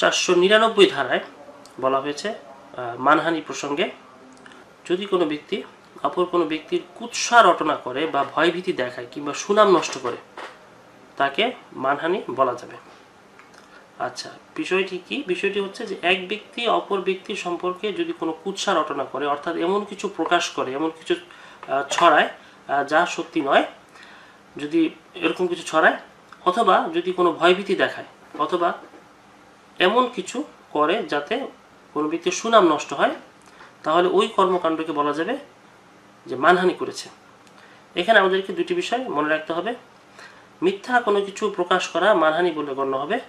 চারশো নিরানব্বই ধারায় বলা হয়েছে মানহানি প্রসঙ্গে। যদি কোনো ব্যক্তি, অপর কোনো ব্যক্তির কুৎসা রটনা করে বা ভয়ভীতি দেখায় কিংবা সুনাম নষ্ট করে, তাকে মানহানি বলা যাবে। আচ্ছা বিষয়টি কি? বিষয়টি হচ্ছে যে এক ব্যক্তি অপর ব্যক্তি সম্পর্কে যদি কোনো কুৎসা রটনা করে, অর্থাৎ এমন কিছু প্রকাশ করে, এমন কিছু ছড়ায় যা সত্যি নয়, যদি এরকম কিছু ছড়ায়, অথবা যদি কোনো ভয়ভীতি দেখায়, অথবা এমন কিছু করে যাতে কোনো ব্যক্তির সুনাম নষ্ট হয়, তাহলে ওই কর্মকাণ্ডকে বলা যাবে যে মানহানি করেছে। এখানে আমাদেরকে দুটি বিষয় মনে রাখতে হবে। মিথ্যা কোনো কিছু প্রকাশ করা মানহানি বলে গণ্য হবে।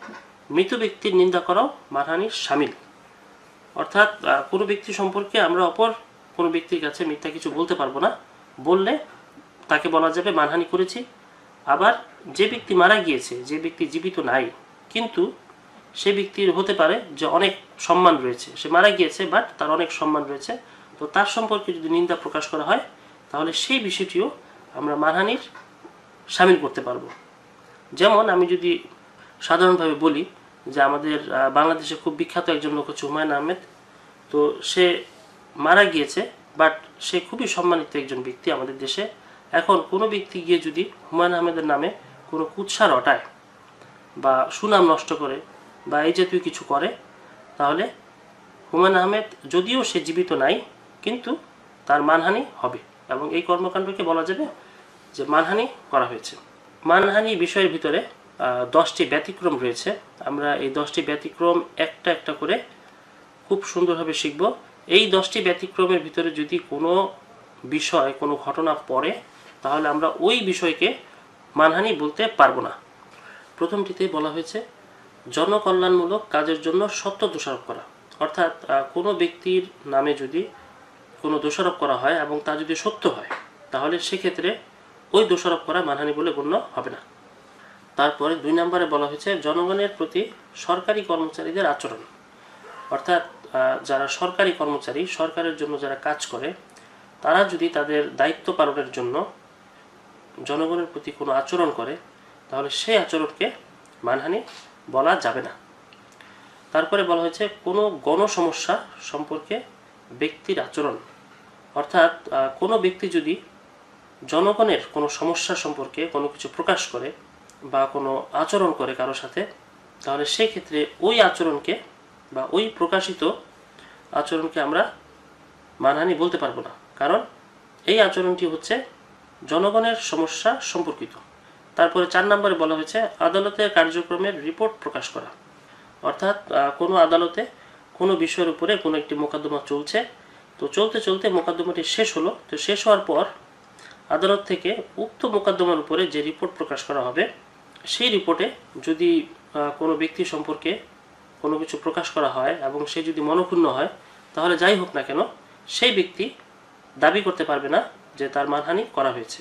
মৃত ব্যক্তির নিন্দা করাও মানহানির সামিল। অর্থাৎ কোনো ব্যক্তি সম্পর্কে আমরা অপর কোনো ব্যক্তির কাছে মিথ্যা কিছু বলতে পারব না। বললে তাকে বলা যাবে, মানহানি করেছি। আবার, যে ব্যক্তি মারা গিয়েছে, যে ব্যক্তি জীবিত নাই। কিন্তু সে ব্যক্তির হতে পারে যে অনেক সম্মান রয়েছে। সে মারা গিয়েছে বাট তার অনেক সম্মান রয়েছে। তো তার সম্পর্কে যদি নিন্দা প্রকাশ করা হয়, তাহলে সেই বিষয়টিও আমরা মানহানির সামিল করতে পারব। যেমন আমি যদি সাধারণভাবে বলি যে আমাদের বাংলাদেশে খুব বিখ্যাত একজন লোক হচ্ছে হুমায়ুন আহমেদ। তো সে মারা গিয়েছে বাট সে খুবই সম্মানিত একজন ব্যক্তি আমাদের দেশে। এখন কোনো ব্যক্তি গিয়ে যদি হুমায়ুন আহমেদের নামে কোনো কুৎসা রটায় বা সুনাম নষ্ট করে বা এই জাতীয় কিছু করে, তাহলে হুমায়ুন আহমেদ যদিও সে জীবিত নাই, কিন্তু তার মানহানি হবে এবং এই কর্মকাণ্ডকে বলা যাবে যে মানহানি করা হয়েছে। মানহানি বিষয়ের ভিতরে দশটি ব্যতিক্রম রয়েছে। আমরা এই দশটি ব্যতিক্রম একটা একটা করে খুব সুন্দরভাবে শিখব। এই দশটি ব্যতিক্রমের ভিতরে যদি কোনো বিষয়, কোনো ঘটনা পড়ে, তাহলে আমরা ওই বিষয়কে মানহানি বলতে পারব না। প্রথমটিতে বলা হয়েছে জনকল্যাণমূলক কাজের জন্য সত্য দোষারোপ করা। অর্থাৎ কোনো ব্যক্তির নামে যদি কোনো দোষারোপ করা হয় এবং তা যদি সত্য হয়, তাহলে সেক্ষেত্রে ওই দোষারোপ করা মানহানি বলে গণ্য হবে না। তারপরে দুই নম্বরে বলা হয়েছে, জনগণের প্রতি সরকারি কর্মচারীদের আচরণ। অর্থাৎ যারা সরকারি কর্মচারী, সরকারের জন্য যারা কাজ করে, তারা যদি তাদের দায়িত্ব পালনের জন্য জনগণের প্রতি কোনো আচরণ করে, তাহলে সেই আচরণকে মানহানি বলা যাবে না। তারপরে বলা হয়েছে, কোনো গণসমস্যা সম্পর্কে ব্যক্তির আচরণ। অর্থাৎ কোনো ব্যক্তি যদি জনগণের কোনো সমস্যা সম্পর্কে কোনো কিছু প্রকাশ করে বা কোনো আচরণ করে কারও সাথে, তাহলে সেই ক্ষেত্রে ওই আচরণকে বা ওই প্রকাশিত আচরণকে আমরা মানহানি বলতে পারব না। কারণ এই আচরণটি হচ্ছে জনগণের সমস্যা সম্পর্কিত। তারপরে চার নম্বরে বলা হয়েছে আদালতের কার্যক্রমের রিপোর্ট প্রকাশ করা। অর্থাৎ কোনো আদালতে কোনো বিষয়ের উপরে কোনো একটি মোকদ্দমা চলছে। তো চলতে চলতে মোকদ্দমাটি শেষ হলো। তো শেষ হওয়ার পর আদালত থেকে উক্ত মোকদ্দমার উপরে যে রিপোর্ট প্রকাশ করা হবে, সেই রিপোর্টে যদি কোনো ব্যক্তি সম্পর্কে কোনো কিছু প্রকাশ করা হয় এবং সে যদি মনক্ষুণ্ণ হয়, তাহলে যাই হোক না কেন, সেই ব্যক্তি দাবি করতে পারবে না যে তার মানহানি করা হয়েছে।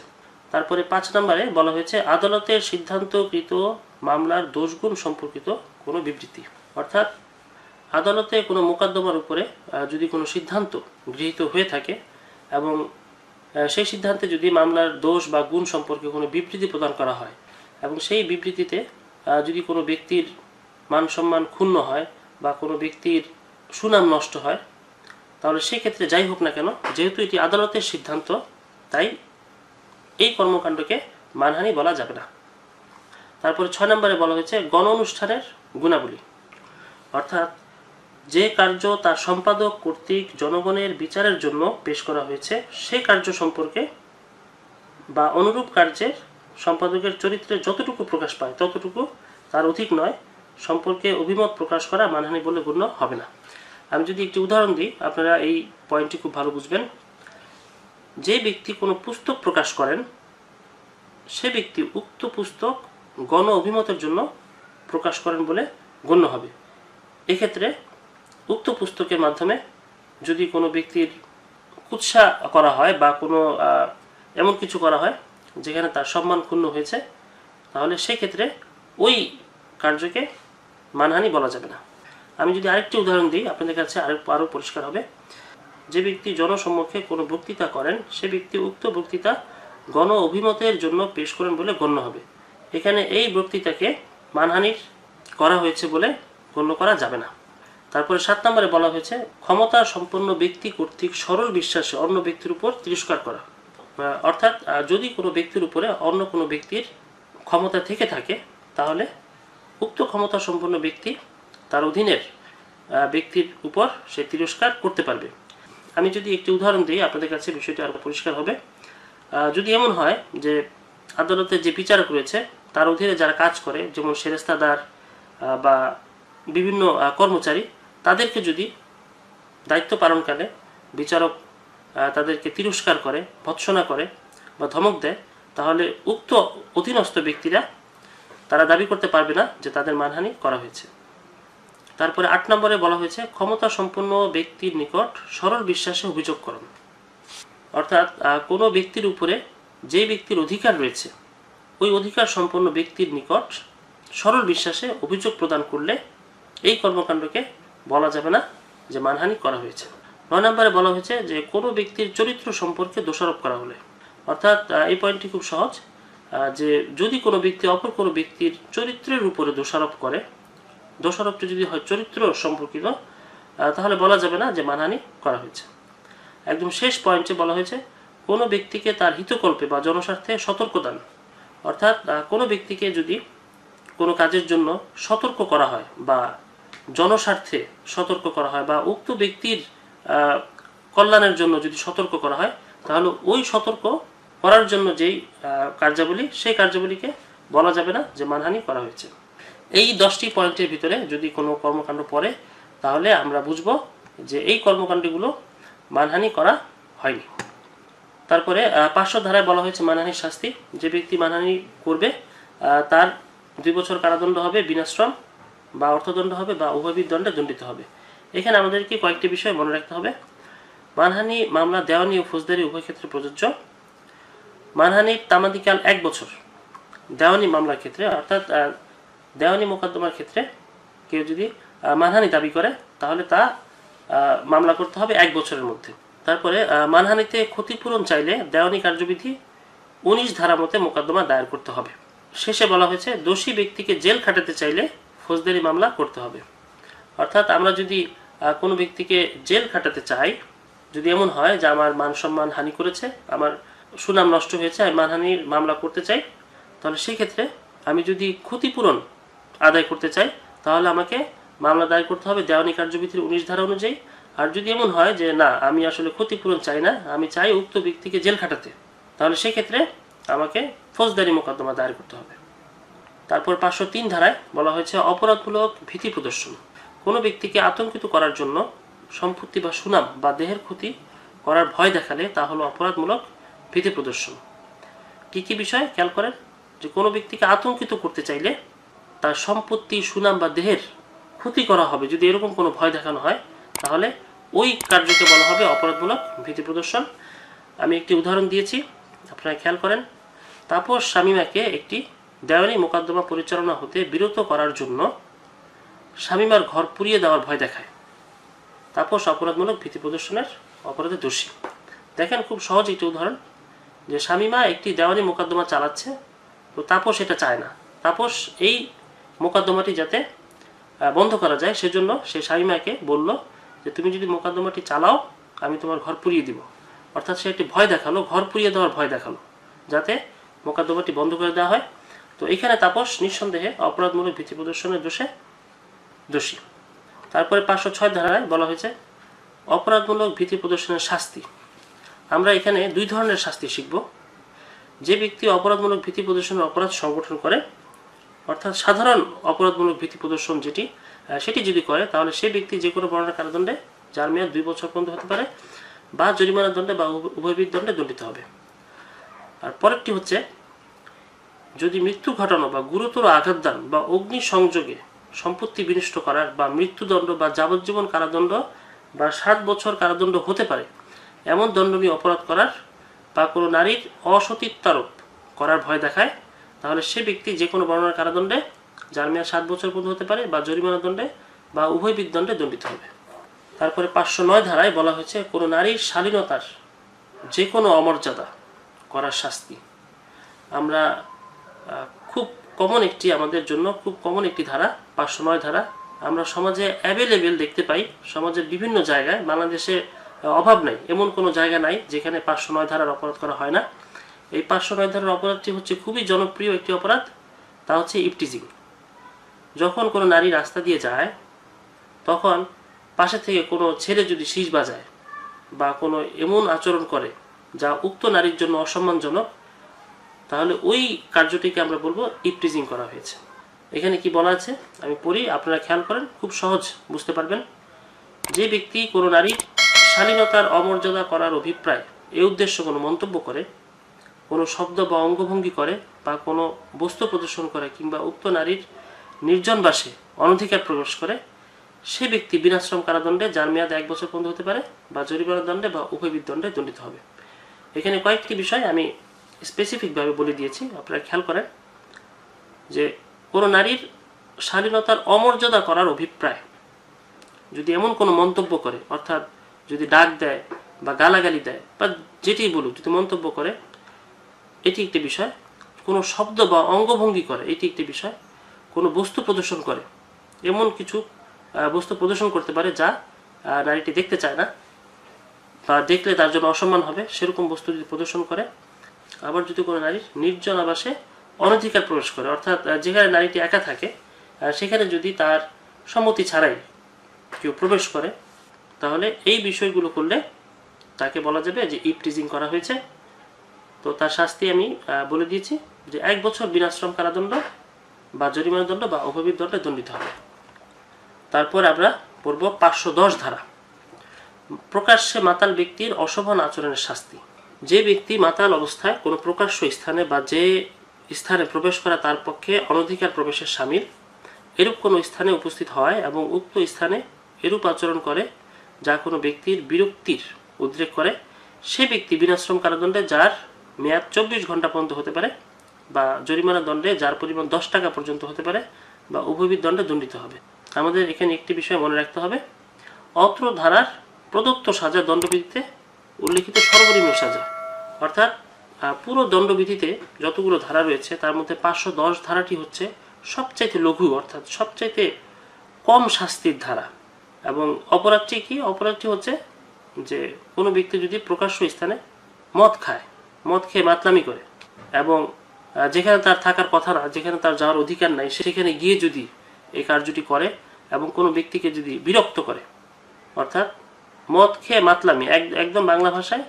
তারপরে পাঁচ নম্বরে বলা হয়েছে আদালতের সিদ্ধান্তকৃত মামলার দোষগুণ সম্পর্কিত কোনো বিবৃতি। অর্থাৎ, আদালতে কোনো মোকদ্দমার উপরে যদি কোনো সিদ্ধান্ত গৃহীত হয়ে থাকে এবং সেই সিদ্ধান্তে যদি মামলার দোষ বা গুণ সম্পর্কে কোনো বিবৃতি প্রদান করা হয় এবং সেই বিবৃতিতে যদি কোনো ব্যক্তির মান সম্মান ক্ষুণ্ণ হয় বা কোনো ব্যক্তির সুনাম নষ্ট হয়, তাহলে সেক্ষেত্রে যাই হোক না কেন, যেহেতু এটি আদালতের সিদ্ধান্ত, তাই এই কর্মকাণ্ডকে মানহানি বলা যাবে না। তারপরে ছয় নম্বরে বলা হয়েছে গণ অনুষ্ঠানের গুণাবলী। অর্থাৎ যে কার্য তার সম্পাদক কর্তৃক জনগণের বিচারের জন্য পেশ করা হয়েছে সে কার্য সম্পর্কে বা অনুরূপ কার্যের সম্পাদকের চরিত্রে যতটুকু প্রকাশ পায়, ততটুকু তার অধিক নয়, সম্পর্কে অভিমত প্রকাশ করা মানহানি বলে গণ্য হবে না। আমি যদি একটি উদাহরণ দিই, আপনারা এই পয়েন্টটি খুব ভালো বুঝবেন। যে ব্যক্তি কোনো পুস্তক প্রকাশ করেন সে ব্যক্তি উক্ত পুস্তক গণ অভিমতের জন্য প্রকাশ করেন বলে গণ্য হবে। এক্ষেত্রে উক্ত পুস্তকের মাধ্যমে যদি কোনো ব্যক্তির কুৎসা করা হয় বা কোনো এমন কিছু করা হয় যেখানে তার সম্মান ক্ষুণ্ণ হয়েছে, তাহলে সেক্ষেত্রে ওই কার্যকে মানহানি বলা যাবে না। আমি যদি আরেকটি উদাহরণ দিই, আপনাদের কাছে আরও আরও পরিষ্কার হবে। যে ব্যক্তি জনসম্মুখে কোনো বক্তৃতা করেন, সে ব্যক্তি উক্ত বক্তৃতা গণ অভিমতের জন্য পেশ করেন বলে গণ্য হবে। এখানে এই বক্তৃতাকে মানহানির করা হয়েছে বলে গণ্য করা যাবে না। তারপরে সাত নম্বরে বলা হয়েছে, ক্ষমতা সম্পন্ন ব্যক্তি কর্তৃক সরল বিশ্বাসে অন্য ব্যক্তির উপর তিরস্কার করা। অর্থাৎ যদি কোনো ব্যক্তির উপরে অন্য কোনো ব্যক্তির ক্ষমতা থেকে থাকে, তাহলে উক্ত ক্ষমতা সম্পন্ন ব্যক্তি তার অধীনের ব্যক্তির উপর সে তিরস্কার করতে পারবে। আমি যদি একটি উদাহরণ দিই, আপনাদের কাছে বিষয়টি আরও পরিষ্কার হবে। যদি এমন হয় যে আদালতে যে বিচারক রয়েছে, তার অধীনে যারা কাজ করে, যেমন সেরেস্তাদার বা বিভিন্ন কর্মচারী, তাদেরকে যদি দায়িত্ব পালনকালে বিচারক তাদেরকে তিরস্কার করে, ভৎসনা করে বা ধমক দেয়, তাহলে উক্ত অধীনস্থ ব্যক্তিরা তারা দাবি করতে পারবে না যে তাদের মানহানি করা হয়েছে। তারপরে আট নম্বরে বলা হয়েছে ক্ষমতা সম্পন্ন ব্যক্তির নিকট সরল বিশ্বাসে অভিযোগ করণ অর্থাৎ কোনো ব্যক্তির উপরে যে ব্যক্তির অধিকার রয়েছে, ওই অধিকার সম্পন্ন ব্যক্তির নিকট সরল বিশ্বাসে অভিযোগ প্রদান করলে এই কর্মকাণ্ডকে বলা যাবে না যে মানহানি করা হয়েছে। নয় নম্বরে বলা হয়েছে যে কোনো ব্যক্তির চরিত্র সম্পর্কে দোষারোপ করা হলে। অর্থাৎ এই পয়েন্টটি খুব সহজ যে যদি কোনো ব্যক্তি অপর কোনো ব্যক্তির চরিত্রের উপরে দোষারোপ করে, দোষারোপটি যদি হয় চরিত্র সম্পর্কিত তাহলে বলা যাবে না যে মানহানি করা হয়েছে। একদম শেষ পয়েন্টে বলা হয়েছে, কোনো ব্যক্তিকে তার হিতকল্পে বা জনস্বার্থে সতর্ক দান। অর্থাৎ কোনো ব্যক্তিকে যদি কোনো কাজের জন্য সতর্ক করা হয় বা জনস্বার্থে সতর্ক করা হয় বা উক্ত ব্যক্তির কল্যাণের জন্য যদি সতর্ক করা হয়, তাহলে ওই সতর্ক করার জন্য যেই কার্যাবলী, সেই কার্যাবলীকে বলা যাবে না যে মানহানি করা হয়েছে। এই দশটি পয়েন্টের ভিতরে যদি কোনো কর্মকাণ্ড পড়ে, তাহলে আমরা বুঝব যে এই কর্মকাণ্ডগুলো মানহানি করা হয়নি। তারপরে পাঁচশো ধারায় বলা হয়েছে মানহানির শাস্তি। যে ব্যক্তি মানহানি করবে তার দুই বছর কারাদণ্ড হবে বিনাশ্রম বা অর্থদণ্ড হবে বা উভয়বিদ দণ্ডে দণ্ডিত হবে। এখানে আমাদেরকে কয়েকটি বিষয় মনে রাখতে হবে। মানহানি মামলা দেওয়ানি ও ফৌজদারি উভয় ক্ষেত্রে প্রযোজ্য। মানহানির তামাদিকাল এক বছর। দেওয়ানি মামলার ক্ষেত্রে, অর্থাৎ দেওয়ানি মোকদ্দমার ক্ষেত্রে কেউ যদি মানহানি দাবি করে, তাহলে তা মামলা করতে হবে এক বছরের মধ্যে। তারপরে মানহানিতে ক্ষতিপূরণ চাইলে দেওয়ানি কার্যবিধি উনিশ ধারা মতে মোকদ্দমা দায়ের করতে হবে। শেষে বলা হয়েছে, দোষী ব্যক্তিকে জেল খাটাতে চাইলে ফৌজদারি মামলা করতে হবে। অর্থাৎ আমরা যদি কোনো ব্যক্তিকে জেল খাটাতে চাই, যদি এমন হয় যে আমার মান সম্মান হানি করেছে, আমার সুনাম নষ্ট হয়েছে, আমি মানহানির মামলা করতে চাই, তাহলে সেই ক্ষেত্রে আমি যদি ক্ষতিপূরণ আদায় করতে চাই, তাহলে আমাকে মামলা দায়ের করতে হবে, দেওয়ানি কার্যবিধির উনিশ ধারা অনুযায়ী। আর যদি এমন হয় যে, না, আমি আসলে ক্ষতিপূরণ চাই না, আমি চাই উক্ত ব্যক্তিকে জেল খাটাতে, তাহলে সেক্ষেত্রে আমাকে ফৌজদারি মোকদ্দমা দায়ের করতে হবে। তারপর পাঁচশো তিন ধারায় বলা হয়েছে, অপরাধমূলক ভীতি প্রদর্শন। কোনো ব্যক্তিকে আতঙ্কিত করার জন্য সম্পত্তি বা সুনাম বা দেহের ক্ষতি করার ভয় দেখালে তা হলো অপরাধমূলক ভীতি প্রদর্শন। কি কি বিষয় খেয়াল করেন? যে কোনো ব্যক্তিকে আতঙ্কিত করতে চাইলে তার সম্পত্তি, সুনাম বা দেহের ক্ষতি করা হবে, যদি এরকম কোনো ভয় দেখানো হয়, তাহলে ওই কার্যকে বলা হবে অপরাধমূলক ভীতি প্রদর্শন। আমি একটি উদাহরণ দিয়েছি, আপনারা খেয়াল করেন। তাপস শামিমাকে একটি দেওয়ানি মোকদ্দমা পরিচালনা হতে বিরত করার জন্য শামিমার ঘর পুড়িয়ে দেওয়ার ভয় দেখায়। তাপস অপরাধমূলক ভীতি প্রদর্শনের অপরাধে দোষী। দেখেন খুব সহজ একটি উদাহরণ, যে শামিমা একটি দেওয়ানি মোকদ্দমা চালাচ্ছে, তো তাপস এটা চায় না। তাপস এই মোকদ্দমাটি যাতে বন্ধ করা যায়। সেজন্য সে শামিমাকে বলল যে, তুমি যদি মোকদ্দমাটি চালাও, আমি তোমার ঘর পুড়িয়ে দিব। অর্থাৎ সে একটি ভয় দেখাল, ঘর পুড়িয়ে দেওয়ার ভয় দেখাল, যাতে মোকদ্দমাটি বন্ধ করে দেওয়া হয়। তো এখানে তাপস নিঃসন্দেহে অপরাধমূলক ভীতি প্রদর্শনের দোষে দোষী। তারপরে পাঁচশো ছয় ধারায় বলা হয়েছে, অপরাধমূলক ভীতি প্রদর্শনের শাস্তি। আমরা এখানে দুই ধরনের শাস্তি শিখব। যে ব্যক্তি অপরাধমূলক ভীতি প্রদর্শনের অপরাধ সংগঠন করে অর্থাৎ সাধারণ অপরাধমূলক ভীতি প্রদর্শন যেটি সেটি যদি করে, তাহলে সেই ব্যক্তি যে কোনো বর্ণনা কারাদণ্ডে, যার মেয়াদ দুই বছর পর্যন্ত হতে পারে, বা জরিমানা দণ্ডে বা উভ- উভয়বিদ দণ্ডে দণ্ডিত হবে। আর পরেরটি হচ্ছে, যদি মৃত্যু ঘটানো বা গুরুতর আঘাত দান বা অগ্নি সংযোগে সম্পত্তি বিনষ্ট করার বা মৃত্যুদণ্ড বা যাবজ্জীবন কারাদণ্ড বা সাত বছর কারাদণ্ড হতে পারে, এমন দণ্ডনীয় অপরাধ করার বা কোনো নারীর অসতীত্বারোপ করার ভয় দেখায় তাহলে সে ব্যক্তি যে কোনো বর্ণনার কারাদণ্ডে যার মেয়াদ সাত বছর পর্যন্ত হতে পারে বা জরিমানা দণ্ডে বা উভয় বিদণ্ডে দণ্ডিত হবে। তারপরে পাঁচশো নয় ধারায় বলা হয়েছে, কোনো নারীর শালীনতার যে কোনো অমর্যাদা করার শাস্তি। আমরা খুব কমন একটি আমাদের জন্য, খুব কমন একটি ধারা, পাঁচশো নয় ধারা। আমরা সমাজে অ্যাভেলেবেল দেখতে পাই, সমাজের বিভিন্ন জায়গায়। বাংলাদেশে অভাব নাই, এমন কোনো জায়গা নাই যেখানে পাঁচশো নয় ধারার অপরাধ করা হয় না। এই পাঁচশো নয় ধারার অপরাধটি হচ্ছে খুবই জনপ্রিয় একটি অপরাধ, তা হচ্ছে ইপটিজিং। যখন কোনো নারী রাস্তা দিয়ে যায়, তখন পাশে থেকে কোনো ছেলে যদি শীষ বাজায় বা কোনো এমন আচরণ করে যা উক্ত নারীর জন্য অসম্মানজনক, তাহলে ওই কার্যটিকে আমরা বলব ইপটিজিং করা হয়েছে। এখানে কি বলা আছে? আমি পড়ি, আপনারা খেয়াল করেন, খুব সহজ, বুঝতে পারবেন। যে ব্যক্তি কোনো নারীর শালীনতার অমর্যাদা করার অভিপ্রায়, এ উদ্দেশ্য কোনো মন্তব্য করে কোনো শব্দ বা অঙ্গভঙ্গি করে বা কোনো বস্তু প্রদর্শন করে কিংবা উক্ত নারীর নির্জন বাসে অনধিকার প্রবেশ করে, সে ব্যক্তি বিনাশ্রম কারাদণ্ডে যার মেয়াদ এক বছর পর্যন্ত হতে পারে বা জরিমানা দণ্ডে বা উভয়বিদ দণ্ডে দণ্ডিত হবে। এখানে কয়েকটি বিষয় আমি স্পেসিফিকভাবে বলে দিয়েছি, আপনারা খেয়াল করেন যে কোনো নারীর শালীনতার অমর্যাদা করার অভিপ্রায় যদি এমন কোনো মন্তব্য করে, অর্থাৎ যদি ডাক দেয় বা গালাগালি দেয় বা যেটি বলুক, যদি মন্তব্য করে এটি একটি বিষয়। কোনো শব্দ বা অঙ্গভঙ্গি করে, এটি একটি বিষয়। কোনো বস্তু প্রদর্শন করে, এমন কিছু বস্তু প্রদর্শন করতে পারে যা নারীটি দেখতে চায় না। বা দেখলে তার জন্য অসম্মান হবে, সেরকম বস্তু যদি প্রদর্শন করে, আবার যদি কোনো নারীর নির্জন আবাসে অনধিকার প্রবেশ করে, অর্থাৎ যেখানে নারীটি একা থাকে সেখানে যদি তার সম্মতি ছাড়াই কেউ প্রবেশ করে, তাহলে এই বিষয়গুলো করলে তাকে বলা যাবে যে ইপটিজিং করা হয়েছে। তো তার শাস্তি আমি বলে দিয়েছি যে এক বছর বিনাশ্রম কারাদণ্ড বা জরিমানা দণ্ড বা অভাবীর দণ্ডে দণ্ডিত হবে। তারপর আমরা পড়ব পাঁচশো দশ ধারা। প্রকাশ্যে মাতাল ব্যক্তির অশোভন আচরণের শাস্তি। যে ব্যক্তি মাতাল অবস্থায় কোনো প্রকাশ্য স্থানে বা যে স্থানে প্রবেশ করা তার পক্ষে অনধিকার প্রবেশের সামিল এরূপ কোনো স্থানে উপস্থিত হয় এবং উক্ত স্থানে এরূপ আচরণ করে যা কোনো ব্যক্তির বিরক্তির উদ্রেক করে সে ব্যক্তি বিনাশ্রম কারাদণ্ডে যার মেয়াদ চব্বিশ ঘণ্টা পর্যন্ত হতে পারে, বা জরিমানা দণ্ডে যার পরিমাণ দশ টাকা পর্যন্ত হতে পারে, বা উভয়বিদ দণ্ডে দণ্ডিত হবে। আমাদের এখানে একটি বিষয় মনে রাখতে হবে। অত্র ধারার প্রদত্ত সাজা দণ্ডবিধিতে উল্লিখিত সর্বনিম্ন সাজা। অর্থাৎ পুরো দণ্ডবিধিতে যতগুলো ধারা রয়েছে, তার মধ্যে পাঁচশো দশ ধারাটি হচ্ছে সবচাইতে লঘু, অর্থাৎ সবচাইতে কম শাস্তির ধারা। এবং অপরাধটি কি? অপরাধটি হচ্ছে যে কোনো ব্যক্তি যদি প্রকাশ্য স্থানে মদ খায় মদ খেয়ে মাতলামি করে। এবং যেখানে তার থাকার কথা না, যেখানে তার যাওয়ার অধিকার নাই, সেখানে গিয়ে যদি এই কার্যটি করে এবং কোনো ব্যক্তিকে যদি বিরক্ত করে, অর্থাৎ মদ খেয়ে মাতলামি, এক- একদম বাংলা ভাষায়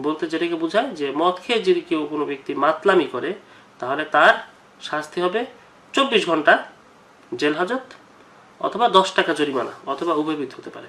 বলতে যেটাকে বোঝায় যে, মদ খেয়ে যদি কেউ কোনো ব্যক্তি মাতলামি করে, তাহলে তার শাস্তি হবে চব্বিশ ঘণ্টা জেল হাজত অথবা দশ টাকা জরিমানা, অথবা উভয়বিধ হতে পারে।